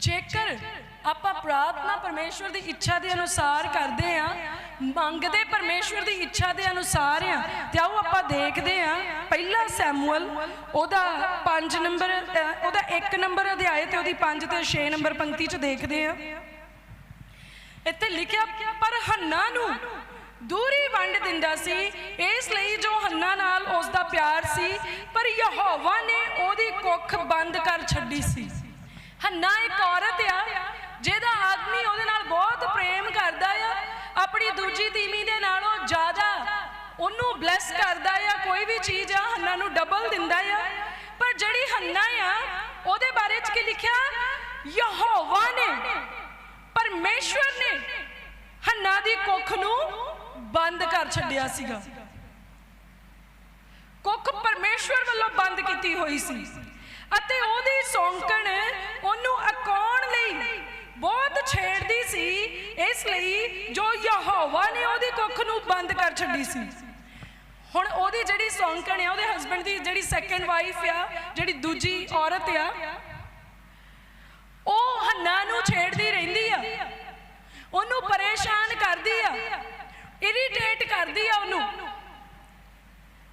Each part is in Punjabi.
ਜੇਕਰ ਆਪਾਂ ਪ੍ਰਾਰਥਨਾ ਪਰਮੇਸ਼ਵਰ ਦੀ ਇੱਛਾ ਦੇ ਅਨੁਸਾਰ ਕਰਦੇ ਆ ਮੰਗਦੇ ਪਰਮੇਸ਼ਵਰ ਦੀ ਇੱਛਾ ਦੇ ਅਨੁਸਾਰ ਆ ਤੇ ਆਓ ਆਪਾਂ ਦੇਖਦੇ ਆ ਪਹਿਲਾ ਸੈਮੂਅਲ, ਉਹਦਾ 5 ਨੰਬਰ ਉਹਦਾ 1 ਨੰਬਰ ਅਧਿਆਇ ਤੇ ਉਹਦੀ 5 ਤੇ 6 ਨੰਬਰ ਪੰਕਤੀ ਚ ਦੇਖਦੇ ਆ ਇੱਥੇ ਲਿਖਿਆ, ਪਰ ਹੰਨਾ ਨੂੰ ਦੂਰੀ ਵੰਡ ਦਿੰਦਾ ਸੀ, ਇਸ ਲਈ ਜੋ ਹੰਨਾ ਨਾਲ ਉਸ ਦਾ ਪਿਆਰ ਸੀ, ਪਰ ਯਹੋਵਾ ਨੇ ਉਹਦੀ ਕੁੱਖ ਬੰਦ ਕਰ ਛੱਡੀ ਸੀ। ਹੰਨਾ ਇੱਕ ਔਰਤ ਆ, ਜਿਹਦਾ ਆਦਮੀ ਉਹਦੇ ਨਾਲ ਬਹੁਤ ਪ੍ਰੇਮ ਕਰਦਾ ਆ, ਆਪਣੀ ਦੂਜੀ ਤੀਵੀ ਦੇ ਨਾਲੋਂ ਜ਼ਿਆਦਾ ਉਹਨੂੰ ਬਲੈਸ ਕਰਦਾ ਆ, ਕੋਈ ਵੀ ਚੀਜ਼ ਆ, ਹੰਨਾ ਨੂੰ ਡਬਲ ਦਿੰਦਾ ਆ। ਪਰ ਜਿਹੜੀ ਹੰਨਾ ਆ, ਉਹਦੇ ਬਾਰੇ ਚ ਕੀ ਲਿਖਿਆ? ਯਹੋਵਾ ਨੇ, ਪਰਮੇਸ਼ਵਰ ਨੇ ਹੰਨਾ ਦੀ ਕੁੱਖ ਨੂੰ ਬੰਦ ਕਰ ਛੱਡਿਆ ਸੀਗਾ। ਕੁੱਖ ਪਰਮੇਸ਼ਵਰ ਵੱਲੋਂ ਬੰਦ ਕੀਤੀ ਹੋਈ ਸੀ। ਅਤੇ ਉਹਦੀ ਸੌਂਕਣ ਉਹਨੂੰ ਅਕਾਉਣ ਲਈ ਬਹੁਤ ਛੇੜਦੀ ਸੀ, ਇਸ ਲਈ ਜੋ ਯਹੋਵਾ ਨੇ ਉਹਦੀ ਕੁੱਖ ਨੂੰ ਬੰਦ ਕਰ ਛੱਡੀ ਸੀ। ਹੁਣ ਉਹਦੀ ਜਿਹੜੀ ਸੌਂਕਣ ਆ, ਉਹਦੇ ਹਸਬੰਡ ਦੀ ਜਿਹੜੀ ਸੈਕੰਡ ਵਾਈਫ ਆ, ਜਿਹੜੀ ਦੂਜੀ ਔਰਤ ਆ, ਉਹ ਹੰਨਾ ਨੂੰ ਛੇੜਦੀ ਰਹਿੰਦੀ ਆ। ਉਹਨੂੰ ਪਰੇਸ਼ਾਨ ਕਰਦੀ ਆ ਇਰੀਟੇਟ ਕਰਦੀ ਆ ਉਹਨੂੰ।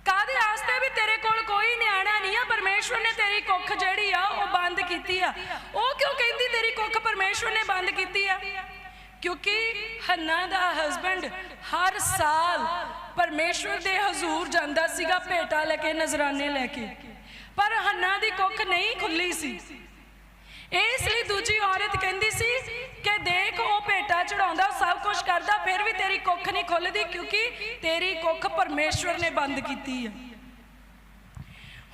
ਕਾਦੇ ਆਸਤੇ ਵੀ ਤੇਰੇ ਕੋਲ ਕੋਈ ਨਿਆਣਾ ਨਹੀਂ ਆ? ਪਰਮੇਸ਼ਵਰ ਨੇ ਤੇਰੀ ਕੁੱਖ ਜਿਹੜੀ ਆ, ਉਹ ਬੰਦ ਕੀਤੀ ਆ। ਉਹ ਕਿਉਂ ਕਹਿੰਦੀ ਤੇਰੀ ਕੁੱਖ ਪਰਮੇਸ਼ਵਰ ਨੇ ਬੰਦ ਕੀਤੀ ਆ? ਕਿਉਂਕਿ ਹੰਨਾ ਦਾ ਹਸਬੰਡ ਹਰ ਸਾਲ ਪਰਮੇਸ਼ਵਰ ਦੇ ਹਜ਼ੂਰ ਜਾਂਦਾ ਸੀਗਾ, ਭੇਟਾ ਲੈ ਕੇ, ਨਜ਼ਰਾਨੇ ਲੈ ਕੇ। ਪਰ ਹੰਨਾ ਦੀ ਕੁੱਖ ਨਹੀਂ ਖੁੱਲੀ ਸੀ। ਇਸ ਲਈ ਦੂਜੀ ਔਰਤ ਕਹਿੰਦੀ ਸੀ ਕਿ ਦੇਖ, ਉਹ ਭੇਟਾ ਚੜਾਉਂਦਾ ਸਭ ਕੁਝ ਕਰਦਾ, ਫਿਰ ਵੀ ਤੇਰੀ ਕੁੱਖ ਨਹੀਂ ਖੁੱਲਦੀ ਕਿਉਂਕਿ ਤੇਰੀ ਕੁੱਖ ਪਰਮੇਸ਼ਵਰ ਨੇ ਬੰਦ ਕੀਤੀ ਹੈ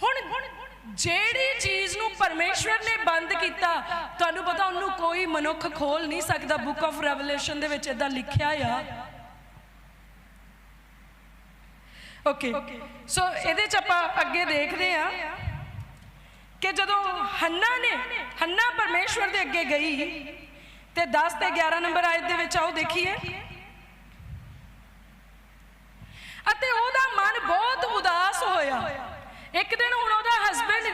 ਹੁਣ ਜਿਹੜੀ ਚੀਜ਼ ਨੂੰ ਪਰਮੇਸ਼ਵਰ ਨੇ ਬੰਦ ਕੀਤਾ, ਤੁਹਾਨੂੰ ਪਤਾ ਉਹਨੂੰ ਕੋਈ ਮਨੁੱਖ ਖੋਲ ਨਹੀਂ ਸਕਦਾ, ਬੁੱਕ ਆਫ ਰੈਵਲੇਸ਼ਨ ਦੇ ਵਿੱਚ ਇਦਾਂ ਲਿਖਿਆ ਆ। ਓਕੇ, ਸੋ ਇਹਦੇ ਚ ਆਪਾਂ ਅੱਗੇ ਦੇਖਦੇ ਆ। ਕਿ ਜਦੋਂ ਹੰਨਾ ਨੇ, ਹੰਨਾ ਪਰਮੇਸ਼ਵਰ ਦੇ ਅੱਗੇ ਗਈ ਤੇ 10 ਤੇ 11 ਨੰਬਰ ਆਇਤ ਦੇ ਵਿੱਚ ਆਓ ਦੇਖੀਏ। ਅਤੇ ਉਹਦਾ ਮਨ ਬਹੁਤ ਉਦਾਸ ਹੋਇਆ। ਇੱਕ ਦਿਨ ਹੁਣ ਉਹਦਾ ਹਸਬੰਡ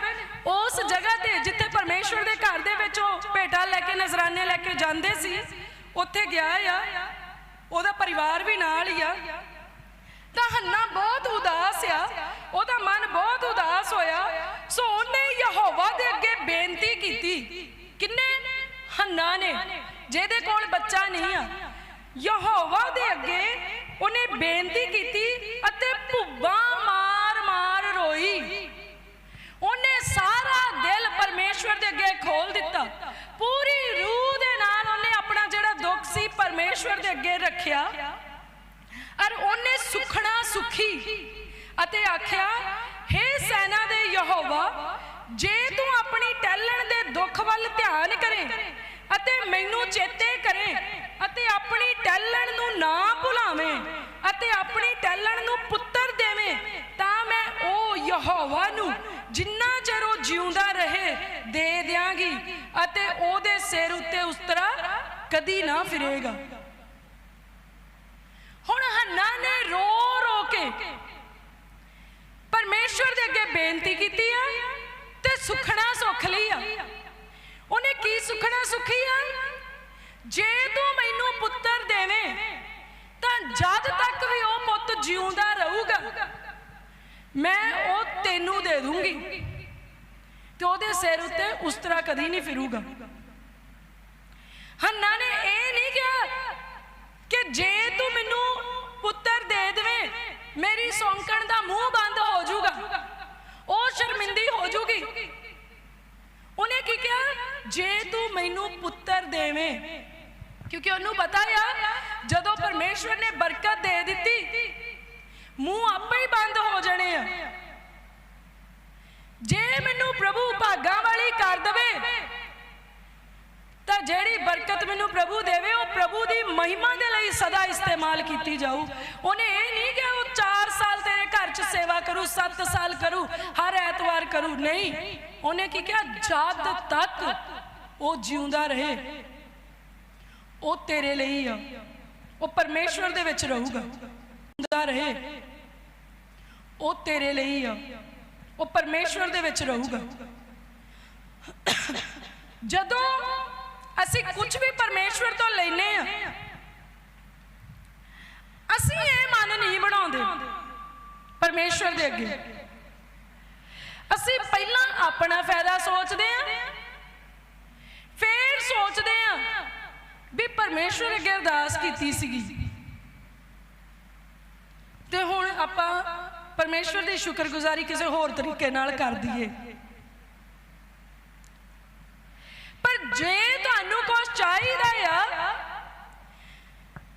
ਉਸ ਜਗ੍ਹਾ ਤੇ ਜਿੱਥੇ ਪਰਮੇਸ਼ਵਰ ਦੇ ਘਰ ਦੇ ਵਿੱਚ ਉਹ ਭੇਟਾ ਲੈ ਕੇ, ਨਜ਼ਰਾਨੇ ਲੈ ਕੇ ਜਾਂਦੇ ਸੀ, ਉੱਥੇ ਗਿਆ ਆ। ਉਹਦਾ ਪਰਿਵਾਰ ਵੀ ਨਾਲ ਹੀ ਆ। ਤਾਂ ਹੰਨਾ ਬਹੁਤ ਉਦਾਸ ਆ। ਉਹਦਾ ਮਨ ਬਹੁਤ ਉਦਾਸ ਹੋਇਆ। ਸੋ ਉਹਨੇ ਯਹੋਵਾ ਦੇ ਅੱਗੇ ਬੇਨਤੀ ਕੀਤੀ। ਕਿੰਨੇ? ਹੰਨਾ ਨੇ, ਜਿਹਦੇ ਕੋਲ ਬੱਚਾ ਨਹੀਂ ਆ। ਯਹੋਵਾ ਦੇ ਅੱਗੇ ਉਹਨੇ ਬੇਨਤੀ ਕੀਤੀ ਅਤੇ ਭੁੱਬਾਂ ਮਾਰ-ਮਾਰ ਰੋਈ। ਉਹਨੇ ਸਾਰਾ ਦਿਲ ਪਰਮੇਸ਼ਵਰ ਦੇ ਅੱਗੇ ਖੋਲ ਦਿੱਤਾ। ਪੂਰੀ ਰੂਹ ਦੇ ਨਾਲ ਉਹਨੇ ਆਪਣਾ ਜਿਹੜਾ ਦੁੱਖ ਸੀ ਪਰਮੇਸ਼ਵਰ ਦੇ ਅੱਗੇ ਰੱਖਿਆ। ਔਰ ਉਹਨੇ ਸੁਖਣਾ ਸੁਖੀ। ਅਤੇ ਆਖਿਆ हे ਸੈਨਾ ਦੇ ਯਹੋਵਾ, ਜੇ ਤੂੰ ਆਪਣੀ ਟੈਲਣ ਦੇ ਦੁੱਖ ਵੱਲ ਧਿਆਨ ਕਰੇ ਅਤੇ ਮੈਨੂੰ ਚੇਤੇ ਕਰੇ ਅਤੇ ਆਪਣੀ ਟੈਲਣ ਨੂੰ ਨਾ ਭੁਲਾਵੇਂ ਅਤੇ ਆਪਣੀ ਟੈਲਣ ਨੂੰ ਪੁੱਤਰ ਦੇਵੇਂ, ਤਾਂ ਮੈਂ ਉਹ ਯਹੋਵਾ ਨੂੰ ਜਿੰਨਾ ਚਿਰ ਉਹ ਜਿਉਂਦਾ ਰਹੇ, ਦੇ ਦਿਆਂਗੀ ਅਤੇ ਉਹਦੇ ਸਿਰ ਉੱਤੇ ਉਸ ਤਰ੍ਹਾਂ ਕਦੀ ਨਾ ਫਿਰੇਗਾ। ਹੁਣ ਹੰਨਾ ਨੇ ਰੋ ਰੋ ਕੇ ਪਰਮੇਸ਼ਵਰ ਦੇ ਅੱਗੇ ਬੇਨਤੀ ਕੀਤੀ ਆ ਤੇ ਸੁਖਣਾ ਸੁਖ ਲਈ ਆ। ਉਹਨੇ ਕੀ ਸੁਖਣਾ ਸੁਖੀ ਆ? ਜੇ ਤੂੰ ਮੈਨੂੰ ਪੁੱਤਰ ਦੇਵੇਂ, ਤਾਂ ਜਦ ਤੱਕ ਵੀ ਉਹ ਪੁੱਤ ਜਿਉਂਦਾ ਰਹੂਗਾ, ਮੈਂ ਉਹ ਤੈਨੂੰ ਦੇ ਦੂੰਗੀ। ਤੇ ਉਹਦੇ ਸਿਰ ਉੱਤੇ ਉਸ ਤਰ੍ਹਾਂ ਕਦੀ ਨਹੀਂ ਫਿਰੂਗਾ। ਹੰਨਾ ਨੇ ਇਹ ਨਹੀਂ ਕਿਹਾ ਕਿ ਜੇ ਤੂੰ ਮੈਨੂੰ ਪੁੱਤਰ ਦੇ ਦੇਵੇਂ, ਮੇਰੀ ਸੌਂਕਣ ਦਾ ਮੂੰਹ ਸ਼ਰਮਿੰਦੀ ਹੋ ਜਾਊਗੀ ਉਹਨੇ ਕੀ ਕਿਹਾ? ਜੇ ਤੂੰ ਮੈਨੂੰ ਪੁੱਤਰ ਦੇਵੇਂ। ਕਿਉਂਕਿ ਉਹਨੂੰ ਪਤਾ ਆ, ਜਦੋਂ ਪਰਮੇਸ਼ਵਰ ਨੇ ਬਰਕਤ ਦੇ ਦਿੱਤੀ, ਮੂੰਹ ਆਪੇ ਹੀ ਬੰਦ ਹੋ ਜਾਣੇ ਆ। ਜੇ ਮੈਨੂੰ ਪ੍ਰਭੂ ਭਾਗਾਂ ਵਾਲੀ ਕਰ ਦਵੇ, ਤਾਂ ਜਿਹੜੀ ਬਰਕਤ ਮੈਨੂੰ ਪ੍ਰਭੂ ਦੇਵੇ, ਉਹ ਪ੍ਰਭੂ ਦੀ ਮਹਿਮਾ ਦੇ ਲਈ ਸਦਾ ਇਸਤੇਮਾਲ ਕੀਤੀ ਜਾਊ। ਉਹਨੇ ਇਹ ਨਹੀਂ ਕਿਹਾ, ਉਹ 4 ਘਰ 'ਚ ਸੇਵਾ ਕਰੂ 7 ਸਾਲ ਕਰੂ, ਹਰ ਐਤਵਾਰ ਕਰੂ। ਨਹੀਂ, ਉਹਨੇ ਕੀ ਕਿਹਾ? ਜਦ ਤੱਕ ਉਹ ਜਿਉਂਦਾ ਰਹੇ, ਉਹ ਤੇਰੇ ਲਈ ਆ। ਉਹ ਪਰਮੇਸ਼ਵਰ ਦੇ ਵਿੱਚ ਰਹੂਗਾ। ਜਿਉਂਦਾ ਰਹੇ, ਉਹ ਤੇਰੇ ਲਈ ਆ। ਉਹ ਪਰਮੇਸ਼ਵਰ ਦੇ ਵਿੱਚ ਰਹੂਗਾ। ਜਦੋਂ ਅਸੀਂ ਕੁਝ ਵੀ ਪਰਮੇਸ਼ਵਰ ਤੋਂ ਲੈਨੇ ਆ, ਅਸੀਂ ਇਹ ਮਨ ਨਹੀਂ ਬਣਾਉਂਦੇ। ਪਰਮੇਸ਼ਵਰ ਦੇ ਅੱਗੇ। ਅਸੀਂ ਪਹਿਲਾਂ ਆਪਣਾ ਫਾਇਦਾ ਸੋਚਦੇ ਆ ਫੇਰ ਸੋਚਦੇ ਆ ਵੀ ਪਰਮੇਸ਼ਵਰ ਅੱਗੇ ਅਰਦਾਸ ਕੀਤੀ ਸੀਗੀ। ਤੇ ਹੁਣ ਆਪਾਂ ਪਰਮੇਸ਼ਵਰ ਦੀ ਸ਼ੁਕਰਗੁਜ਼ਾਰੀ ਕਿਸੇ ਹੋਰ ਤਰੀਕੇ ਨਾਲ ਕਰ ਦਈਏ। ਪਰ ਜੇ ਤੁਹਾਨੂੰ ਕੁਝ ਚਾਹੀਦਾ ਆ,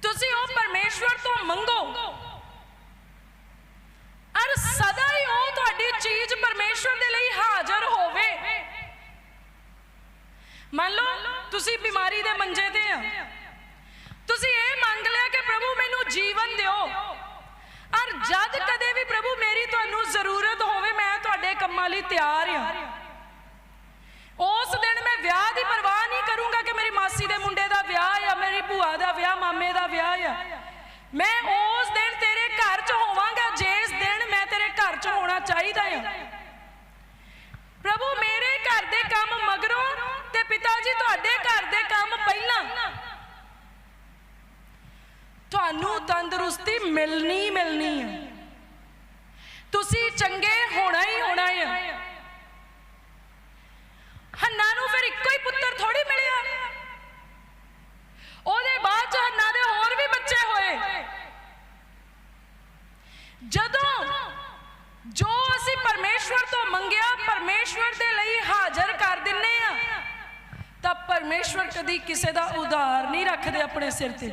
ਤੁਸੀਂ ਉਹ ਪਰਮੇਸ਼ਵਰ ਤੋਂ ਮੰਗੋ ਅਰ ਸਦਾ ਹੀ ਉਹ ਤੁਹਾਡੀ ਚੀਜ਼ ਪਰਮੇਸ਼ਵਰ ਦੇ ਲਈ ਹਾਜ਼ਰ ਹੋਵੇ। ਮੰਨ ਲਓ, ਤੁਸੀਂ ਬਿਮਾਰੀ ਦੇ ਮੰਜੇ ਤੇ ਆ। ਤੁਸੀਂ ਇਹ ਮੰਗ ਲਿਆ ਕਿ ਪ੍ਰਭੂ ਮੈਨੂੰ ਜੀਵਨ ਦਿਓ। ਔਰ ਜਦ ਕਦੇ ਵੀ ਪ੍ਰਭੂ ਮੇਰੀ ਤੁਹਾਨੂੰ ਜ਼ਰੂਰਤ ਹੋਵੇ, ਮੈਂ ਤੁਹਾਡੇ ਕੰਮਾਂ ਲਈ ਤਿਆਰ ਆ ਉਸ ਦਿਨ ਮੈਂ ਵਿਆਹ ਦੀ ਪਰਵਾਹ ਨਹੀਂ ਕਰੂੰਗਾ ਕਿ ਮੇਰੀ ਮਾਸੀ ਦੇ ਮੁੰਡੇ ਦਾ ਵਿਆਹ ਆ, ਮੇਰੀ ਭੂਆ ਦਾ ਵਿਆਹ, ਮਾਮੇ ਦਾ ਵਿਆਹ ਆ। ਮੈਂ ਉਸ ਦਿਨ ਤੇਰੇ ਘਰ 'ਚ ਹੋਵਾਂਗਾ, ਜਿਸ ਦਿਨ ਮੈਂ ਤੇਰੇ ਘਰ 'ਚ ਹੋਣਾ ਚਾਹੀਦਾ ਆ ਪ੍ਰਭੂ ਮੇਰੇ ਘਰ ਦੇ ਕੰਮ ਮਗਰੋਂ ਤੇ ਪਿਤਾ ਜੀ ਤੁਹਾਡੇ ਘਰ ਦੇ ਕੰਮ ਪਹਿਲਾਂ ਤੁਹਾਨੂੰ ਤੰਦਰੁਸਤੀ ਮਿਲਣੀ ਮਿਲਣੀ ਹੈ ਤੁਸੀਂ ਚੰਗੇ ਹੋਣਾ ਹੀ ਹੋਣਾ ਹੈ ਹੰਨਾ ਨੂੰ ਫਿਰ ਇੱਕੋ ਹੀ ਪੁੱਤਰ ਥੋੜੀ ਮਿਲਿਆ। ਉਹਦੇ ਬਾਅਦ ਚ ਹੰਨਾ ਦੇ ਹੋਰ ਵੀ ਬੱਚੇ ਹੋਏ। ਜਦੋਂ ਜੋ ਅਸੀਂ ਪਰਮੇਸ਼ਵਰ ਤੋਂ ਮੰਗਿਆ, ਪਰਮੇਸ਼ਵਰ ਦੇ ਲਈ ਹਾਜ਼ਰ ਕਰ ਦਿੰਨੇ ਆ, ਤਾਂ ਪਰਮੇਸ਼ਵਰ ਕਦੀ ਕਿਸੇ ਦਾ ਉਧਾਰ ਨਹੀਂ ਰੱਖਦੇ ਆਪਣੇ ਸਿਰ ਤੇ।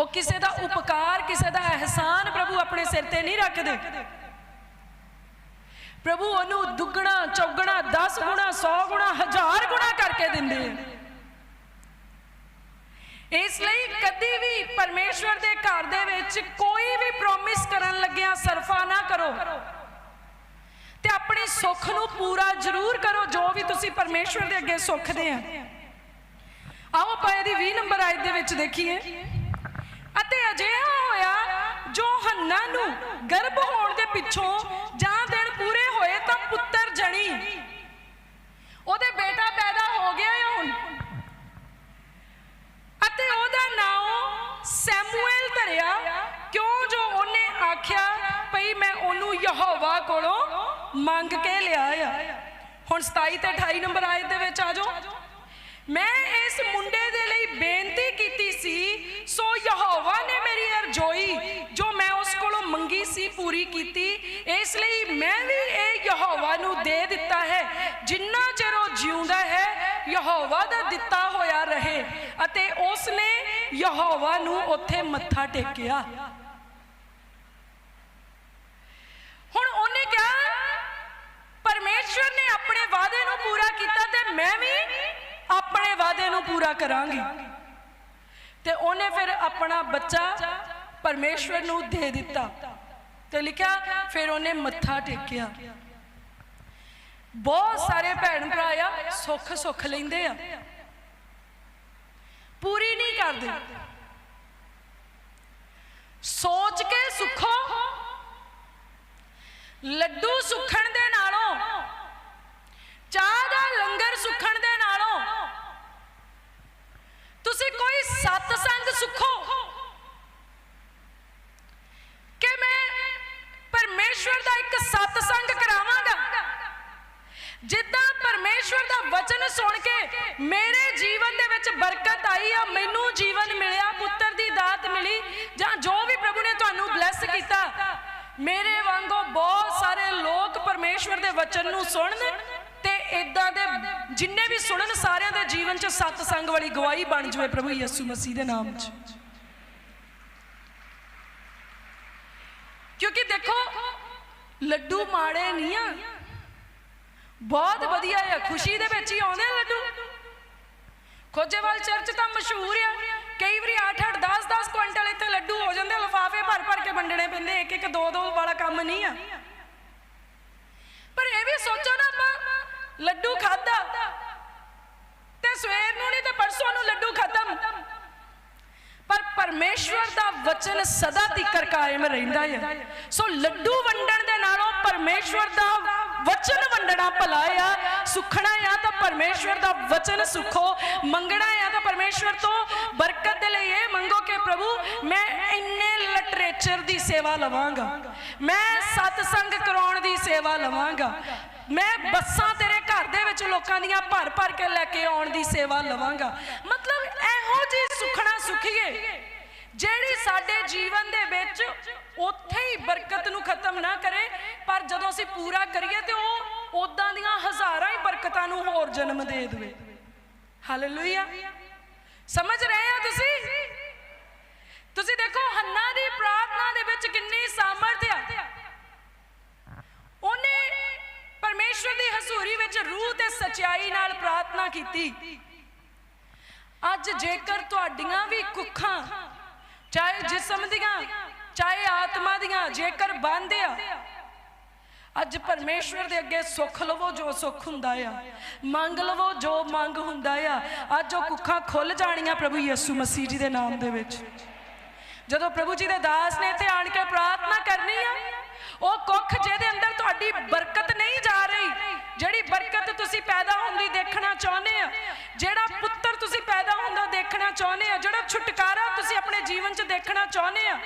ਉਹ ਕਿਸੇ ਦਾ ਉਪਕਾਰ, ਕਿਸੇ ਦਾ ਅਹਿਸਾਨ ਪ੍ਰਭੂ ਆਪਣੇ ਸਿਰ ਤੇ ਨਹੀਂ ਰੱਖਦੇ। ਪ੍ਰਭੂ ਉਹਨੂੰ ਦੁੱਗਣਾ, ਚੌਗਣਾ 10 ਗੁਣਾ 100 ਗੁਣਾ, ਹਜ਼ਾਰ ਗੁਣਾ ਕਰਕੇ ਦਿੰਦੇ ਆ। ਇਸ ਲਈ ਕਦੀ ਵੀ ਪਰਮੇਸ਼ਵਰ ਦੇ ਘਰ ਦੇ ਵਿੱਚ ਕੋਈ ਵੀ ਪ੍ਰੋਮਿਸ ਕਰਨ ਲੱਗਿਆ ਸਰਫਾ ਨਾ ਕਰੋ। ਤੇ ਆਪਣੇ ਸੁੱਖ ਨੂੰ ਪੂਰਾ ਜ਼ਰੂਰ ਕਰੋ, ਜੋ ਵੀ ਤੁਸੀਂ ਪਰਮੇਸ਼ਵਰ ਦੇ ਅੱਗੇ ਸੁੱਖਦੇ ਆ। ਆਓ ਆਪਾਂ ਇਹਦੀ 20 ਨੰਬਰ ਆਇਤ ਦੇ ਵਿੱਚ ਦੇਖੀਏ। ਅਤੇ ਅਜਿਹਾ ਹੋਇਆ, ਜੋ ਹੰਨਾ ਨੂੰ ਗਰਭ ਹੋਣ ਦੇ ਪਿੱਛੋਂ ਜਾਂ ਦਿਨ ਪੂਰੇ ਹੋਏ ਤਾਂ ਪੁੱਤਰ ਜਣੀ। ਉਹਦੇ ਬੇਟਾ ਪੈਦਾ ਹੋ ਗਿਆ ਹੈ ਹੁਣ। ਅਤੇ ਉਹਦਾ ਨਾਮ ਸੈਮੂਅਲ ਧਰਿਆ, ਕਿਉਂ ਜੋ ਉਹਨੇ ਆਖਿਆ, ਭਈ ਮੈਂ ਉਹਨੂੰ ਯਹੋਵਾ ਕੋਲੋਂ ਮੰਗ ਕੇ ਲਿਆ ਆ। ਹੁਣ 27 ਤੇ 28 ਨੰਬਰ ਆਇਤ ਦੇ ਵਿੱਚ ਆ ਜਾਓ। ਮੈਂ ਇਸ ਮੁੰਡੇ ਦੇ ਲਈ ਬੇਨਤੀ ਕੀਤੀ ਸੀ ਸੋ ਯਹੋਵਾ ਨੇ ਮੇਰੀ ਅਰਜ਼ੋਈ ਜੋ ਮੈਂ ਉਸ ਕੋਲੋਂ ਮੰਗੀ ਸੀ ਪੂਰੀ ਕੀਤੀ। ਇਸ ਲਈ ਮੈਂ ਵੀ ਇਹ ਯਹੋਵਾ ਨੂੰ ਦੇ ਦਿੱਤਾ ਹੈ। ਜਿੰਨਾ ਚਿਰ ਉਹ ਜਿਉਂਦਾ ਹੈ, ਯਹੋਵਾ ਦਾ ਦਿੱਤਾ ਹੋਇਆ ਰਹੇ ਅਤੇ ਉਸ ਨੇ ਯਹੋਵਾ ਨੂੰ ਉੱਥੇ ਮੱਥਾ ਟੇਕਿਆ। ਹੁਣ ਉਹਨੇ ਕਿਹਾ, ਪਰਮੇਸ਼ਵਰ ਨੇ ਆਪਣੇ ਵਾਅਦੇ ਨੂੰ ਪੂਰਾ ਕੀਤਾ ਤੇ ਮੈਂ ਵੀ ਆਪਣੇ ਵਾਅਦੇ ਨੂੰ ਪੂਰਾ ਕਰਾਂਗੀ। ਤੇ ਉਹਨੇ ਫਿਰ ਆਪਣਾ ਬੱਚਾ ਪਰਮੇਸ਼ਵਰ ਨੂੰ ਦੇ ਦਿੱਤਾ। ਤੇ ਲਿਖਿਆ, ਫਿਰ ਉਹਨੇ ਮੱਥਾ ਟੇਕਿਆ। ਬਹੁਤ ਸਾਰੇ ਭੈਣ ਭਰਾ ਆ ਸੁੱਖ ਸੁੱਖ ਲੈਂਦੇ ਆ। ਪੂਰੀ ਨਹੀਂ ਕਰਦੇ। ਸੋਚ ਕੇ ਸੁੱਖੋ। ਲੱਡੂ ਸੁੱਖਣ ਦੇ ਨਾਲ ਚਾਹ ਦਾ ਲੰਗਰ ਸੁੱਖਣ ਦੇ ਨਾਲੋਂ ਤੁਸੀਂ ਕੋਈ ਸਤਸੰਗ ਸੁੱਖੋ ਕਿ ਮੈਂ ਪਰਮੇਸ਼ਵਰ ਦਾ ਇੱਕ ਸਤਸੰਗ ਕਰਾਵਾਂਗਾ ਜਿੱਦਾਂ ਪਰਮੇਸ਼ਵਰ ਸੁਣ ਕੇ ਮੇਰੇ ਜੀਵਨ ਦੇ ਵਿੱਚ ਬਰਕਤ ਆਈ ਆ, ਮੈਨੂੰ ਜੀਵਨ ਮਿਲਿਆ, ਪੁੱਤਰ ਦੀ ਦਾਤ ਮਿਲੀ, ਜਾਂ ਜੋ ਵੀ ਪ੍ਰਭੂ ਨੇ ਤੁਹਾਨੂੰ ਬਲੈਸ ਕੀਤਾ, ਮੇਰੇ ਵਾਂਗੂ ਬਹੁਤ ਸਾਰੇ ਲੋਕ ਪਰਮੇਸ਼ਵਰ ਦੇ ਵਚਨ ਨੂੰ ਸੁਣਨ ਤੇ ਇਦਾਂ ਦੇ ਜਿੰਨੇ ਵੀ ਸੁਣਨ, ਸਾਰਿਆਂ ਦੇ ਜੀਵਨ 'ਚ ਸਤਸੰਗ ਵਾਲੀ ਗਵਾਹੀ ਬਣ ਜਾਵੇ ਪ੍ਰਭੂ ਯਿਸੂ ਮਸੀਹ ਦੇ ਨਾਮ 'ਚ। ਕਿਉਂਕਿ ਦੇਖੋ, ਲੱਡੂ ਮਾੜੇ ਨਹੀਂ ਆ ਬਹੁਤ ਵਧੀਆ ਆ, ਖੁਸ਼ੀ ਦੇ ਵਿੱਚ ਹੀ ਆਉਂਦੇ ਲੱਡੂ। ਖੋਜੇਵਾਲ ਚਰਚ ਤਾਂ ਮਸ਼ਹੂਰ ਆ। ਕਈ ਵਾਰੀ 8 8 10 10 ਕੁਇੰਟਲ ਇੱਥੇ ਲੱਡੂ ਹੋ ਜਾਂਦੇ ਲਫਾਫੇ ਭਰ ਭਰ ਕੇ ਵੰਡਣੇ ਪੈਂਦੇ ਇੱਕ ਇੱਕ, ਦੋ ਦੋ ਵਾਲਾ ਕੰਮ ਨਹੀਂ ਆ। ਪਰ ਇਹ ਵੀ ਸੋਚੋ ਨਾ ਆਪਾਂ, ਲੱਡੂ ਖਾਦਾ ਤੇ ਸਵੇਰ ਨੂੰ ਨਹੀਂ ਤੇ ਪਰਸੋਂ ਨੂੰ ਲੱਡੂ ਖਤਮ। ਪਰ ਪਰਮੇਸ਼ਵਰ ਦਾ ਵਚਨ ਸਦਾ ਤੀਕਰ ਕਾਇਮ ਰਹਿੰਦਾ ਹੈ। ਸੋ ਲੱਡੂ ਵੰਡਣ ਦੇ ਨਾਲੋਂ ਪਰਮੇਸ਼ਵਰ ਦਾ ਵਚਨ ਵੰਡਣਾ ਭਲਾ ਆ। ਸੁਖਣਾ ਆ ਤਾਂ ਪਰਮੇਸ਼ਵਰ ਦਾ ਵਚਨ ਸੁਖੋ। ਮੰਗਣਾ ਆ ਤਾਂ ਪਰਮੇਸ਼ਵਰ ਤੋਂ ਬਰਕਤ ਦੇ ਲਈ ਇਹ ਮੰਗੋ ਕਿ ਪ੍ਰਭੂ, ਮੈਂ ਇੰਨੇ ਲਿਟਰੇਚਰ ਦੀ ਸੇਵਾ ਲਵਾਂਗਾ। ਮੈਂ ਸਤਸੰਗ ਕਰਾਉਣ ਦੀ ਸੇਵਾ ਲਵਾਂਗਾ। ਮੈਂ ਬੱਸਾਂ ਤੇਰੇ ਘਰ ਦੇ ਵਿੱਚ ਲੋਕਾਂ ਦੀਆਂ ਭਰ ਭਰ ਕੇ ਲੈ ਕੇ ਆਉਣ ਦੀ ਸੇਵਾ ਲਵਾਂਗਾ। ਮਤਲਬ ਇਹੋ ਜੀ ਸੁਖਣਾ ਸੁਖੀਏ ਜਿਹੜੀ ਸਾਡੇ ਜੀਵਨ ਦੇ ਵਿੱਚ ਉੱਥੇ ਹੀ ਬਰਕਤ ਨਾ ਕਰੇ, ਪਰ ਜਦੋਂ ਅਸੀਂ ਪੂਰਾ ਕਰੀਏ ਤੇ ਉਹ ਉਦਾਂ ਦੀਆਂ ਹਜ਼ਾਰਾਂ ਹੀ ਬਰਕਤਾਂ ਨੂੰ ਹੋਰ ਜਨਮ ਦੇ ਦੇਵੇ। ਹਾਲੇਲੂਇਆ ਸਮਝ ਰਹੇ ਹੋ ਤੁਸੀਂ? ਤੁਸੀਂ ਦੇਖੋ, ਹੰਨਾ ਦੀ ਪ੍ਰਾਰਥਨਾ ਦੇ ਵਿੱਚ ਕਿੰਨੀ ਸਾਮਰਥ ਆ। ਉਹਨੇ ਪਰਮੇਸ਼ਵਰ ਦੀ ਹਜ਼ੂਰੀ ਵਿੱਚ ਰੂਹ ਤੇ ਸਚਾਈ ਨਾਲ ਪ੍ਰਾਰਥਨਾ ਕੀਤੀ। ਅੱਜ ਜੇਕਰ ਤੁਹਾਡੀਆਂ ਵੀ ਕੁੱਖਾਂ, ਚਾਹੇ ਜਿਸਮ ਦੀਆਂ ਚਾਹੇ ਆਤਮਾ ਦੀਆਂ, ਜੇਕਰ ਬੰਦ ਆ, ਅੱਜ ਪਰਮੇਸ਼ਵਰ ਦੇ ਅੱਗੇ ਸੁੱਖ ਲਵੋ ਜੋ ਸੁੱਖ ਹੁੰਦਾ ਆ। ਮੰਗ ਲਵੋ ਜੋ ਮੰਗ ਹੁੰਦਾ ਆ। ਅੱਜ ਉਹ ਕੁੱਖਾਂ ਖੁੱਲ ਜਾਣੀਆਂ ਪ੍ਰਭੂ ਯਿਸੂ ਮਸੀਹ ਜੀ ਦੇ ਨਾਮ ਦੇ ਵਿੱਚ। ਜਦੋਂ ਪ੍ਰਭੂ ਜੀ ਦੇ ਦਾਸ ਨੇ ਇੱਥੇ ਆਣ ਕੇ ਪ੍ਰਾਰਥਨਾ ਕਰਨੀ ਆ ਉਹ ਕੁੱਖ ਜਿਹਦੇ ਅੰਦਰ ਤੁਹਾਡੀ ਬਰਕਤ ਨਹੀਂ ਜਾ ਰਹੀ ਜਿਹੜੀ ਬਰਕਤ ਤੁਸੀਂ ਪੈਦਾ ਹੁੰਦੀ ਦੇਖਣਾ ਚਾਹੁੰਦੇ ਆ ਜਿਹੜਾ ਪੁੱਤਰ ਤੁਸੀਂ ਪੈਦਾ ਹੁੰਦਾ ਦੇਖਣਾ ਚਾਹੁੰਦੇ ਆ ਜਿਹੜਾ ਛੁਟਕਾਰਾ ਤੁਸੀਂ ਆਪਣੇ ਜੀਵਨ 'ਚ ਦੇਖਣਾ ਚਾਹੁੰਦੇ ਆ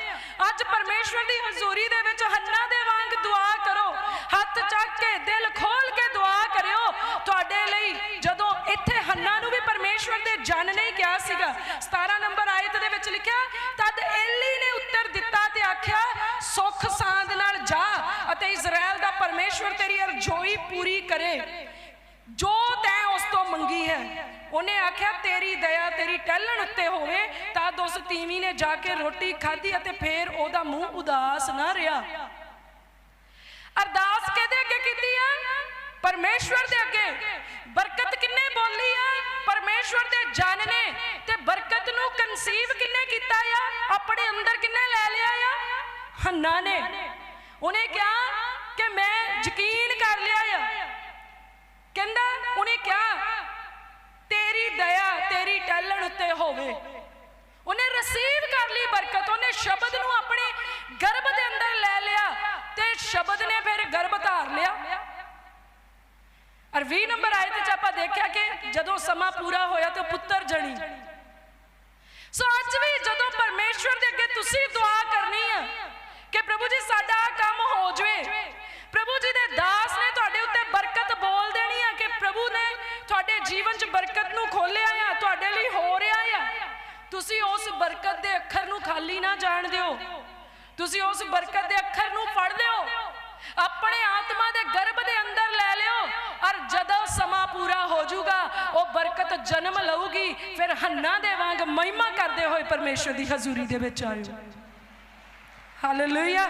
ਅੱਜ ਪਰਮੇਸ਼ਵਰ ਦੀ ਹਜ਼ੂਰੀ ਦੇ ਵਿੱਚ ਹੰਨਾ ਦੇ ਵਾਂਗ ਦੁਆ ਕਰੋ। ਹੱਥ ਚੱਕ ਕੇ, ਦਿਲ ਖੋਲ ਕੇ ਦੁਆ ਕਰਿਓ। ਤੁਹਾਡੇ ਲਈ ਜਦੋਂ ਇੱਥੇ ਹੰਨਾ ਨੂੰ ਵੀ ਪਰਮੇਸ਼ਵਰ ਦੇ ਜਨ ਨੇ ਕਿਹਾ ਸੀਗਾ 17 ਨੰਬਰ ਆਇਤ ਦੇ ਵਿੱਚ ਲਿਖਿਆ, ਤਦ ਏਲੀ ਨੇ ਉੱਤਰ ਦਿੱਤਾ ਤੇ ਆਖਿਆ, ਸੁਖ ਸਾਂਦ ਨਾਲ ਜਾ ਅਤੇ ਇਜ਼ਰਾਈਲ ਦਾ ਪਰਮੇਸ਼ਵਰ ਤੇਰੀ ਅਰਜ਼ੋਈ ਪੂਰੀ ਕਰੇ। ਜੋ ਤੈਂ ਮੰਗੀ ਹੈ। ਉਹਨੇ ਆਖਿਆ, ਤੇਰੀ ਦਇਆ, ਤੇਰੀ ਟਹਿਲਣ ਉੱਤੇ ਹੋਵੇ, ਤਾਂ ਉਸ ਤੀਵੀਂ ਨੇ ਜਾ ਕੇ ਰੋਟੀ ਖਾਧੀ ਅਤੇ ਫੇਰ ਉਹਦਾ ਮੂੰਹ ਉਦਾਸ ਨਾ ਰਿਹਾ। ਅਰਦਾਸ ਕਿਹਦੇ ਅੱਗੇ ਕੀਤੀ ਆ? ਪਰਮੇਸ਼ਵਰ ਦੇ ਅੱਗੇ। ਬਰਕਤ ਕਿੰਨੇ ਬੋਲੀ ਆ? ਪਰਮੇਸ਼ਵਰ ਦੇ ਜਨ ਨੇ। ਤੇ ਬਰਕਤ ਨੂੰ ਕਨਸੀਵ ਕਿੰਨੇ ਕੀਤਾ ਆ? ਆਪਣੇ ਅੰਦਰ ਕਿੰਨੇ ਲੈ ਲਿਆ ਆ? ਹੰਨਾ ਨੇ। ਉਹਨੇ ਕਿਹਾ ਕਿ ਮੈਂ ਯਕੀਨ ਕਰ ਲਿਆ ਆ ਕਹਿੰਦਾ ਉਹਨੇ ਕਿਹਾ ਤੇਰੀ ਦਇਆ ਤੇਰੀ ਟਹਿਲਣ ਉੱਤੇ ਹੋਵੇ। ਉਹਨੇ ਰਸੀਵ ਕਰ ਲਈ ਬਰਕਤ, ਉਹਨੇ ਸ਼ਬਦ ਨੂੰ ਆਪਣੇ ਗਰਭ ਦੇ ਅੰਦਰ ਲੈ ਲਿਆ ਤੇ ਸ਼ਬਦ ਨੇ ਫਿਰ ਗਰਭ ਧਾਰ ਲਿਆ। ਔਰ 20 ਨੰਬਰ ਆਇਤ ਚ ਆਪਾਂ ਦੇਖਿਆ ਕਿ ਜਦੋਂ ਸਮਾਂ ਪੂਰਾ ਹੋਇਆ ਤੇ ਪੁੱਤਰ ਜਣੀ। ਸੋ ਅੱਜ ਵੀ ਜਦੋਂ ਪਰਮੇਸ਼ਵਰ ਦੇ ਅੱਗੇ ਤੁਸੀਂ ਦੁਆ ਕਰਨੀ ਆ ਕਿ ਪ੍ਰਭੂ ਜੀ ਸਾਡਾ ਕੰਮ ਹੋ ਜਵੇ। ਪ੍ਰਭੂ ਜੀ ਦੇ ਦਾਸ ਨੇ ਤੁਹਾਡੇ ਉੱਤੇ ਬਰਕਤ ਬੋਲ ਦੇਣੀ ਆ ਕਿ ਪ੍ਰਭੂ ਨੇ ਤੁਹਾਡੇ ਜੀਵਨ 'ਚ ਬਰਕਤ ਨੂੰ ਖੋਲਿਆ ਆ ਤੁਹਾਡੇ ਲਈ ਹੋ ਰਿਹਾ ਆ ਤੁਸੀਂ ਉਸ ਬਰਕਤ ਦੇ ਅੱਖਰ ਨਾ ਜਾਣ ਦਿਓ ਤੁਸੀਂ ਉਸ ਬਰਕਤ ਦੇ ਅੱਖਰ ਨੂੰ ਫੜ ਲਿਓ। ਆਪਣੇ ਆਤਮਾ ਦੇ ਗਰਭ ਦੇ ਅੰਦਰ ਲੈ ਲਿਓ ਔਰ ਜਦੋਂ ਸਮਾਂ ਪੂਰਾ ਹੋ ਜਾਊਗਾ, ਉਹ ਬਰਕਤ ਜਨਮ ਲਊਗੀ। ਫਿਰ ਹੰਨਾ ਦੇ ਵਾਂਗ ਮਹਿਮਾ ਕਰਦੇ ਹੋਏ ਪਰਮੇਸ਼ਰ ਦੀ ਹਜ਼ੂਰੀ ਦੇ ਵਿੱਚ ਆਇਓ। ਹਾਲੇਲੂਇਆ